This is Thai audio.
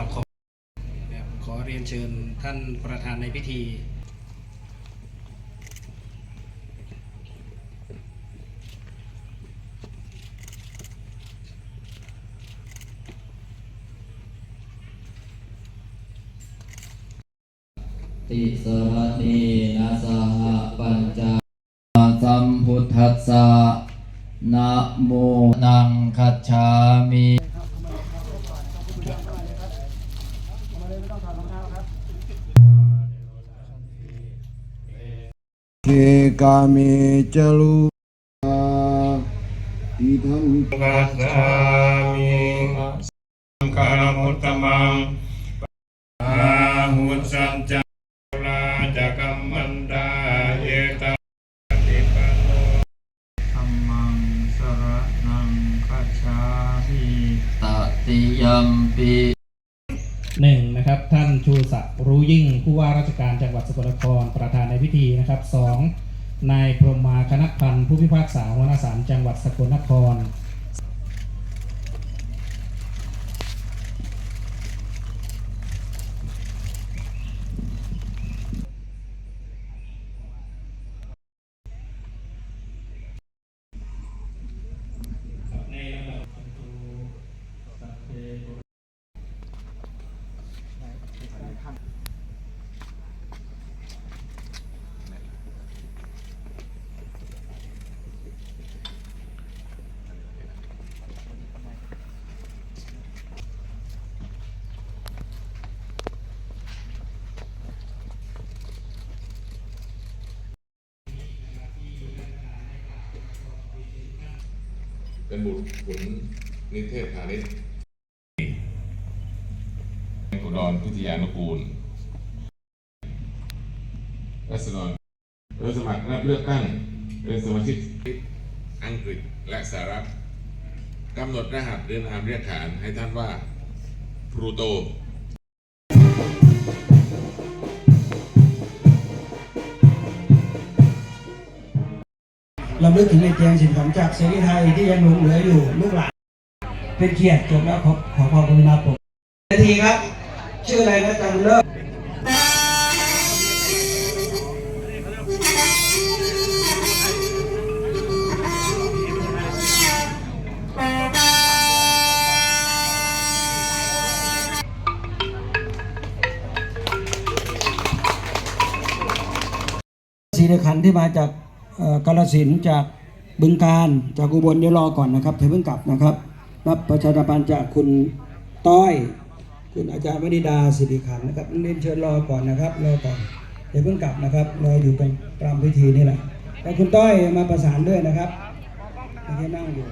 ครับขอครับขอเรียนเชิญท่านประธานในพิธี ติสรณีนาสหปัญจสัมพุทธัสสะนะโมนังคัจฉามิ เกกาเมจลุอิทังวิกัสสามิ นดาเยตาติปันโนธัมมังสรณังคัจฉามิตติยัมปิหนึ่งนะครับ ท่านชูศักดิ์รู้ยิ่งผู้ว่าราชการจังหวัดสกลนครประธานในพิธีนะครับสองนายพรหมาคณพันธ์ผู้พิพากษาหัวหน้าศาลจังหวัดสกลนคร เป็นบุตรขุนนิเทศพาณิชย์กุดรพิทยานุกูลรัศดรโดยสมัครรับเลือกตั้งเป็นสมาชิกอังกฤษและสหรัฐกำหนดรหัสเดินทางเรียกขานให้ท่านว่าพลูโต เราลึกถึงในเตียงสินของจากเสรีไทยที่ยังหลงเหลืออยู่ลูกหลานเป็นเกียรติจบแล้วขอขอความกรุณาผมนาทีครับ ชื่ออะไรนะจำเลิกสีเดขันที่มาจาก กาลสินจากบึงการจากอุบลเดี๋ยวรอก่อนนะครับเธอเพิ่งกลับนะครับ รับประชาสัมพันธ์จากคุณต้อย คุณอาจารย์วณิดาสิริขันนะครับเรียนเชิญรอก่อนนะครับรอก่อนเดี๋ยวเพิ่งกลับนะครับรออยู่ตรงตามพิธีนี่แหละแต่คุณต้อยมาประสานด้วยนะครับที่นั่งอยู่